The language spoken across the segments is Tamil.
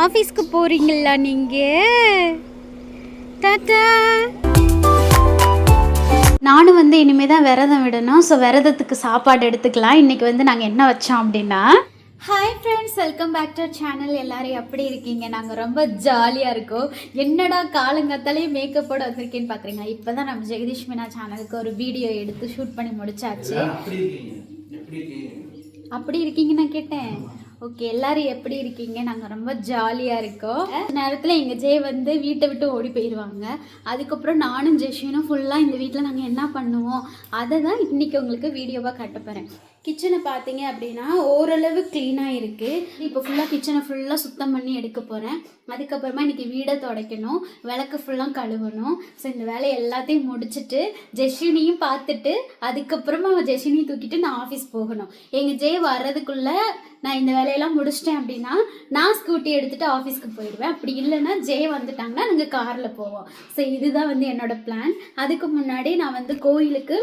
ஆஃபீஸ்க்கு போறீங்களா நீங்க? டாட்டா நானும் வந்து இனிமே தான் விரதம் விடணும். ஸோ விரதத்துக்கு சாப்பாடு எடுத்துக்கலாம். இன்னைக்கு வந்து நாங்கள் என்ன வச்சோம் அப்படின்னா hi friends welcome back to channel எல்லாரும் எப்படி இருக்கீங்க? நாங்கள் ரொம்ப ஜாலியாக இருக்கோம். என்னடா காலங்காத்தாலே மேக்கப்போட வந்திருக்கேன்னு பார்க்குறீங்க இப்போ தான் நம்ம ஜெகதீஷ் மீனா சேனலுக்கு ஒரு வீடியோ எடுத்து ஷூட் பண்ணி முடிச்சாச்சு. அப்படி இருக்கீங்க. நான் கேட்டேன். ஓகே எல்லாரும் எப்படி இருக்கீங்க? நாங்கள் ரொம்ப ஜாலியாக இருக்கோம். நேரத்தில் எங்கள் ஜெய் வந்து வீட்டை விட்டு ஓடி போயிடுவாங்க அதுக்கப்புறம் நானும் ஜெஷினும் ஃபுல்லாக இந்த வீட்டில் நாங்கள் என்ன பண்ணுவோம்? அதை தான் இன்றைக்கி உங்களுக்கு வீடியோவாக காட்ட போகிறேன் கிச்சனை பார்த்தீங்க அப்படின்னா ஓரளவு க்ளீனாக இருக்குது இப்போ ஃபுல்லாக கிச்சனை ஃபுல்லாக சுத்தம் பண்ணி எடுக்க போகிறேன் அதுக்கப்புறமா இன்றைக்கி வீடை துடைக்கணும். விளக்கு ஃபுல்லாக கழுவணும். ஸோ இந்த வேலையை எல்லாத்தையும் முடிச்சுட்டு ஜெஷினியும் பார்த்துட்டு அதுக்கப்புறமா ஜெஷினியும் தூக்கிட்டு நான் ஆஃபீஸ் போகணும். எங்கள் ஜெய் வர்றதுக்குள்ளே நான் இந்த வேலையெல்லாம் முடிச்சிட்டேன் அப்படின்னா நான் ஸ்கூட்டி எடுத்துகிட்டு ஆஃபீஸ்க்கு போயிடுவேன். அப்படி இல்லைன்னா ஜெய் வந்துட்டாங்கன்னா நாங்கள் காரில் போவோம். ஸோ இதுதான் வந்து என்னோடய பிளான் அதுக்கு முன்னாடி நான் வந்து கோயிலுக்கு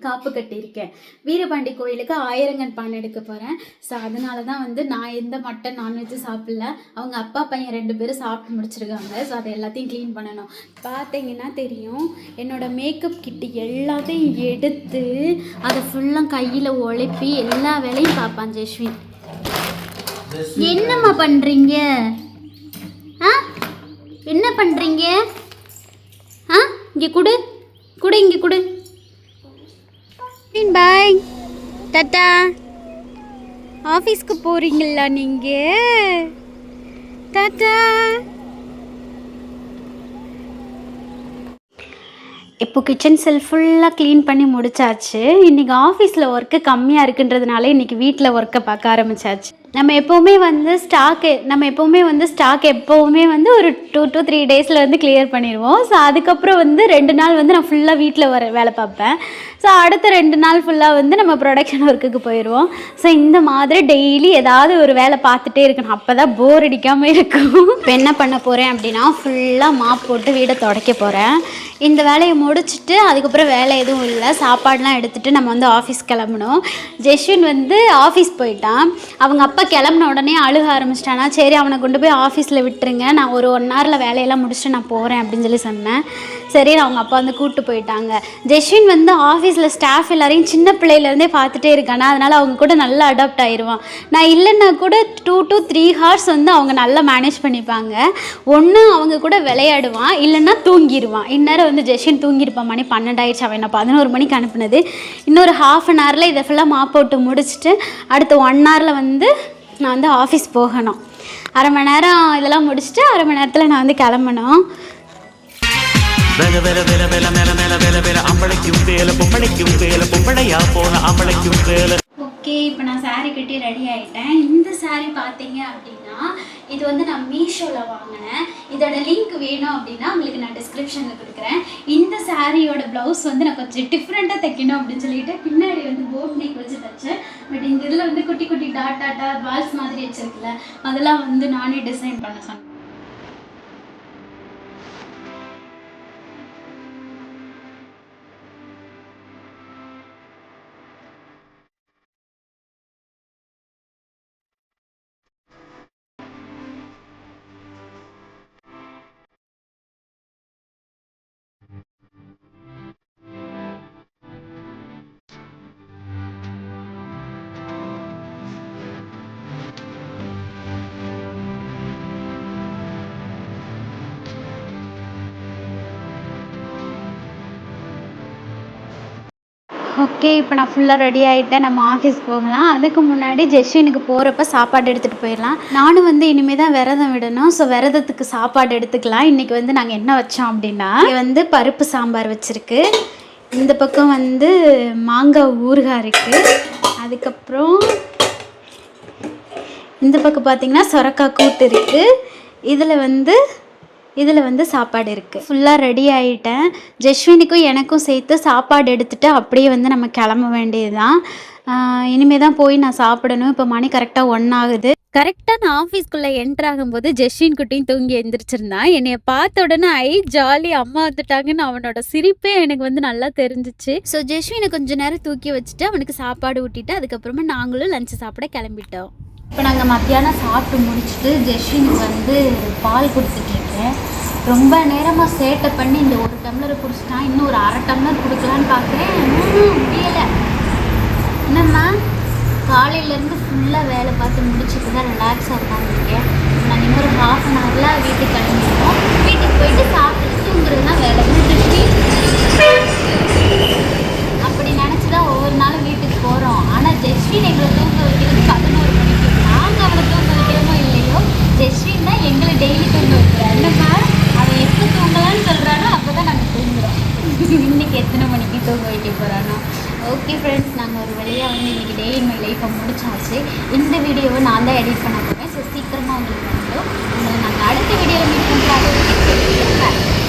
காப்பு கட்டியிருக்கேன். வீரபாண்டி கோயிலுக்கு ஆயிரங்கன் பான் எடுக்க போகிறேன் ஸோ அதனால தான் வந்து நான் எந்த மட்டன் நான்வெஜ்ஜு சாப்பிடல. அவங்க அப்பா பையன் ரெண்டு பேரும் சாப்பிட்டு முடிச்சிருக்காங்க. ஸோ அதை எல்லாத்தையும் க்ளீன் பண்ணணும். பார்த்தீங்கன்னா தெரியும் என்னோடய மேக்கப் கிட்டு எல்லாத்தையும் எடுத்து அதை ஃபுல்லாக கையில் உழைப்பி எல்லா வேலையும் பார்ப்பான் ஜெஸ்வின் என்னம்மா பண்ணுறீங்க ஆ? என்ன பண்ணுறீங்க ஆ? இங்கே கொடு. கொடு இங்கே கொடு. பாய் டாட்டா ஆஃபீஸ்க்கு போகிறீங்களா நீங்கள் டாட்டா இப்போ கிச்சன் செல் ஃபுல்லாக க்ளீன் பண்ணி முடிச்சாச்சு. இன்றைக்கி ஆஃபீஸில் ஒர்க்கு கம்மியாக இருக்குன்றதுனால இன்றைக்கி வீட்டில் ஒர்க்கை பார்க்க ஆரம்பிச்சாச்சு. நம்ம எப்போவுமே வந்து ஸ்டாக்கு நம்ம எப்போவுமே வந்து ஸ்டாக் எப்போவுமே வந்து ஒரு டூ டூ த்ரீ டேஸில் வந்து கிளியர் பண்ணிடுவோம். ஸோ அதுக்கப்புறம் வந்து ரெண்டு நாள் வந்து நான் ஃபுல்லாக வீட்டில் வர வேலை பார்ப்பேன். ஸோ அடுத்த ரெண்டு நாள் ஃபுல்லாக வந்து நம்ம ப்ரொடக்ஷன் ஒர்க்குக்கு போயிடுவோம். ஸோ இந்த மாதிரி டெய்லி ஏதாவது ஒரு வேலை பார்த்துட்டே இருக்கணும். அப்போ தான் போர் அடிக்காமல் இருக்கும். இப்போ என்ன பண்ண போகிறேன் அப்படின்னா ஃபுல்லாக மாப் போட்டு வீடை துடைக்க போகிறேன் இந்த வேலையை முடிச்சுட்டு அதுக்கப்புறம் வேலை எதுவும் இல்லை. சாப்பாடெலாம் எடுத்துகிட்டு நம்ம வந்து ஆஃபீஸ் கிளம்பணும். ஜெஷின் வந்து ஆஃபீஸ் போயிட்டான். அவங்க அப்பா கிளம்புன உடனே அழுக ஆரம்பிச்சிட்டானா சரி அவனை கொண்டு போய் ஆஃபீஸில் விட்டுருங்க. நான் ஒரு ஒன் ஹவரில் வேலையெல்லாம் முடிச்சுட்டு நான் போகிறேன் அப்படின்னு சொல்லி சொன்னேன். சரி அவங்க அப்பா வந்து கூப்பிட்டு போயிட்டாங்க. ஜெஷின் வந்து ஆஃபீஸில் ஸ்டாஃப் எல்லாரையும் சின்ன பிள்ளையிலேருந்தே பார்த்துட்டே இருக்கானா? அதனால் அவங்க கூட நல்லா அடாப்ட் ஆயிடுவான் நான் இல்லைன்னா கூட டூ டு த்ரீ ஹார்ஸ் வந்து அவங்க நல்லா மேனேஜ் பண்ணிப்பாங்க. ஒன்று அவங்க கூட விளையாடுவான். இல்லைன்னா தூங்கிடுவான் இந்நேரம் வந்து ஜெஷின் தூங்கியிருப்பான் மணி பன்னெண்டாயிடுச்சு. அவன் நான் பதினோரு மணிக்கு அனுப்புனது. இன்னொரு ஹாஃப் அன் ஹவரில் இதை ஃபுல்லாக மாப் போட்டு முடிச்சுட்டு அடுத்த ஒன் ஹவரில் வந்து நான் வந்து ஆஃபீஸ் போகணும். அரை மணி நேரம் இதெல்லாம் முடிச்சுட்டு அரை மணி நேரத்தில் நான் வந்து கிளம்பணும். வேல வேல வேல வேல மேல மேல வேல வேல அம்பளைக்கும் வேல பொம்பளைக்கும் வேல பொம்பளையா போன அம்பளைக்கும் வேல. ஓகே இப்போ நான் saree கட்டி ரெடி ஆயிட்டேன். இந்த saree பார்த்தீங்க அப்படின்னா இது வந்து நான் மீஷோவில் வாங்கினேன். இதோட லிங்க் வேணும் அப்படின்னா உங்களுக்கு நான் டிஸ்கிரிப்ஷனில் கொடுக்குறேன். இந்த சாரியோட ப்ளவுஸ் வந்து நான் கொஞ்சம் டிஃப்ரெண்ட்டாக தைக்கணும் அப்படின்னு சொல்லிட்டு பின்னாடி வந்து போட் நெக் வச்சு தைச்சேன். பட் இந்த இதில் வந்து குட்டி குட்டி டாட் டாட்டா பால்ஸ் மாதிரி வச்சிருக்குல்ல அதெல்லாம் வந்து நானே டிசைன் பண்ண சொன்னேன். ஓகே இப்போ நான் ஃபுல்லாக ரெடி ஆகிட்டேன் நம்ம ஆஃபீஸ் போகலாம். அதுக்கு முன்னாடி ஜெஷினுக்கு போகிறப்ப சாப்பாடு எடுத்துகிட்டு போயிடலாம். நானும் வந்து இனிமேல் தான் விரதம் விடணும். ஸோ விரதத்துக்கு சாப்பாடு எடுத்துக்கலாம். இன்றைக்கி வந்து நாங்கள் என்ன வச்சோம் அப்படின்னா வந்து பருப்பு சாம்பார் வச்சுருக்கு. இந்த பக்கம் வந்து மாங்காய் ஊறுகாய் இருக்குது அதுக்கப்புறம் இந்த பக்கம் பார்த்திங்கன்னா சொரக்காய் கூட்டு இருக்குது இதில் வந்து இதில் வந்து சாப்பாடு இருக்குது ஃபுல்லாக ரெடி ஆகிட்டேன் ஜெஸ்வினிக்கும் எனக்கும் சேர்த்து சாப்பாடு எடுத்துகிட்டு அப்படியே வந்து நம்ம கிளம்ப வேண்டியது தான் இனிமே தான் போய் நான் சாப்பிடணும். இப்போ மணி கரெக்டாக ஒன் ஆகுது. கரெக்டாக நான் ஆஃபீஸ்க்குள்ளே என்ட்ரு ஆகும்போது ஜெஸ்வின் குட்டியும் தூங்கி எந்திரிச்சிருந்தான் என்னைய பார்த்த உடனே ஐ ஜாலி அம்மா வந்துட்டாங்கன்னு அவனோட சிரிப்பே எனக்கு வந்து நல்லா தெரிஞ்சிச்சு. ஸோ ஜெஸ்வினை கொஞ்ச நேரம் தூக்கி வச்சுட்டு அவனுக்கு சாப்பாடு ஊட்டிட்டு அதுக்கப்புறமா நாங்களும் லஞ்சு சாப்பிட கிளம்பிட்டோம். இப்போ நாங்கள் மத்தியானம் சாப்பிட்டு முடிச்சுட்டு ஜெஷினுக்கு வந்து பால் ரொம்ப நேரமாக சேட்டை பண்ணி இந்த ஒரு டம்ளர் குடிச்சிட்டான் இன்னும் ஒரு அரை டம்ளர் கொடுக்கலான்னு பார்க்குறேன். முடியலை. என்னம்மா? காலையிலேருந்து ஃபுல்லாக வேலை பார்த்து முடிச்சுட்டு தான் ரிலாக்ஸாக உட்காந்துருக்கேன் நான் இன்னொரு ஹாஃப் அன் ஹவரில் வீட்டுக்கு கிளம்பிடுவோம். வீட்டுக்கு போயிட்டு சாப்பிட்டு தூங்குறது தான் வேலை. திருஷ்டி அப்படி நினச்சி தான் ஒவ்வொரு நாளும் வீட்டுக்கு போகிறோம் ஆனால் ஜெஸ்வின் எங்களை தூங்க வைக்கிறது பதினோரு மணிக்கு நாங்கள் அவளை தூங்க வைக்கிறோமோ இல்லையோ ஜெஸ்வின் தான் எங்களை டெய்லி தூங்க வைக்கிறோம் என்னம்மா அவன் எப்போ தூங்கலான்னு சொல்கிறானோ அப்போ தான் நாங்கள் தூங்குறோம் இன்னைக்கு எத்தனை மணிக்கு தூங்க வைக்க போகிறானோ ஓகே ஃப்ரெண்ட்ஸ் நாங்கள் ஒரு வழியாக வந்து இன்றைக்கி டே இன் மை லைஃப்பை முடிச்சாச்சு. இந்த வீடியோவை நான் தான் எடிட் பண்ண போகிறேன் ஸோ சீக்கிரமாக உங்களுக்கு வந்துடும் நாங்கள் அடுத்த வீடியோவில் மீட் பண்ணுறாங்க